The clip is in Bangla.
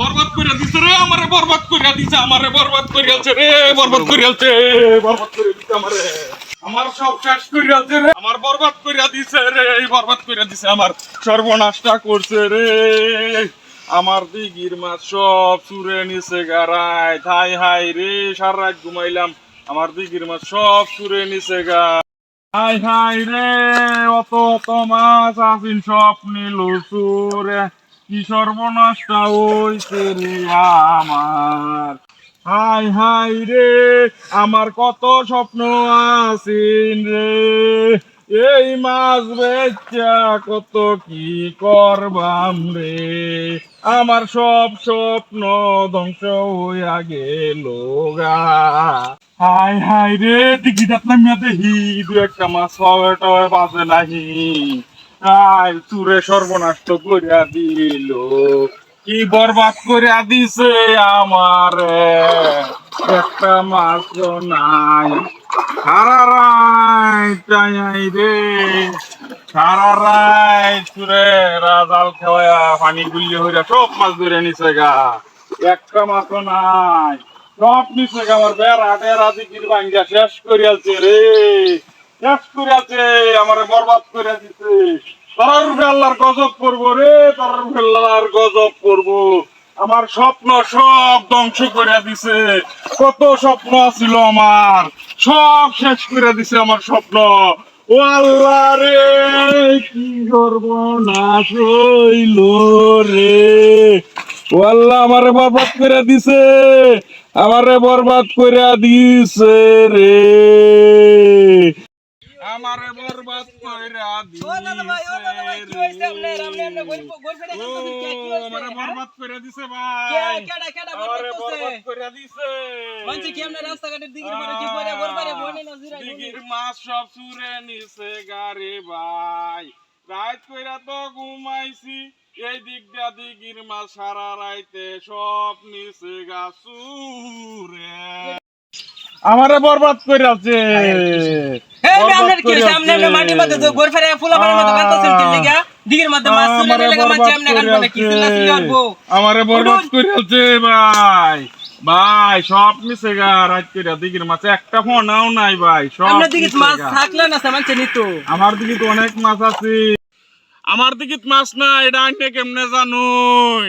বরবাদ করে দিছে রে, আমারে বরবাদ করে দিছে, আমারে বরবাদ করে আছে রে, বরবাদ করে আছে বরবাদ করে দিছে আমারে। আমার সব শেষ করে আছে রে, আমার বরবাদ করে দিছে রে, এই বরবাদ করে দিছে আমার সর্বনাশটা করছে রে। আমার দিগির মাছ সব চুরে নিছে গারায় হাই হাই রে, সারা রাত ঘুমাইলাম, আমার দিগির মাছ সব চুরে নিছে গা। হাই হাই রে, অত অত মাছ আসিন সব নিল চুরে কি সর্বনাশটা হইছে রে আমার? হাই হাই রে, আমার কত স্বপ্ন আসিন রে? এই মাছ বেচা কত কি করবাম রে? আমার সব স্বপ্ন ধ্বংস হইয়া গেল হাই হাই রে, টিকিট আপনার মেয়ে দেখি দু একটা মাছ হবে টবে বাজে নাহি। আই চুরে সর্বনাশ তো করিয়া দিল। কি বরবাদ করিয়া দিছে আমার? একটা মাছ নাই। সারা চাই রে। সারা রাত চুরে রাজাল খাওয়া পানি গুলিয়ে হইয়া সব মাছ ধরে নিছে গা। একটা মাছও নাই। সব নিছে গা, আমার বেড়া টেরা দিকির ভাঙ্গা শেষ করিয়াছে রে। শেষ করিয়াছে আমার বরবাদ করিয়া দিছে। গজব করব রে, তার গজব করব। আমার স্বপ্ন সব ধ্বংস করে দিছে। কত স্বপ্ন ছিল আমার, সব শেষ করে দিছে আমার স্বপ্ন। ও আল্লাহ রে, কি সর্বনাশ হইল রে। ও আল্লাহ আমারে বরবাদ করে দিছে, আমারে বরবাদ করে দিছে রে। কইরা দিছে ও দাদা ভাই ও দাদা ভাই কি হইছে আপনার আপনি আপনি গোল গোল ফেলে ও, করতেছেন কি হইছে আমারে বরবাদ করে দিছে ভাই। কে কেডা কেডা বরবাদ করছে? বরবাদ করে দিছে। মানছে কি আপনি রাস্তাঘাটের দিকে পরে কি পরে গোরবারে বনে না জিরা মাছ সব চুরে নিছে গারে ভাই। রাত কইরা তো ঘুমাইছি এই দিক দিয়া দিঘির মাছ সারা রাইতে সব নিছে গা চুরে। আমারে বরবাদ করে আছে তো আমারে বরবাদ করে আছে ভাই। ভাই সব মিশে গা রাত করে দিঘির মাছ। একটা ফোনাও নাই ভাই সব আপনার দিকে মাছ থাকলে না সামানছে নিতো আমার দিকে তো অনেক মাছ আছে। আমার দিকে মাছ না এটা আনতে কেমনে জানুন?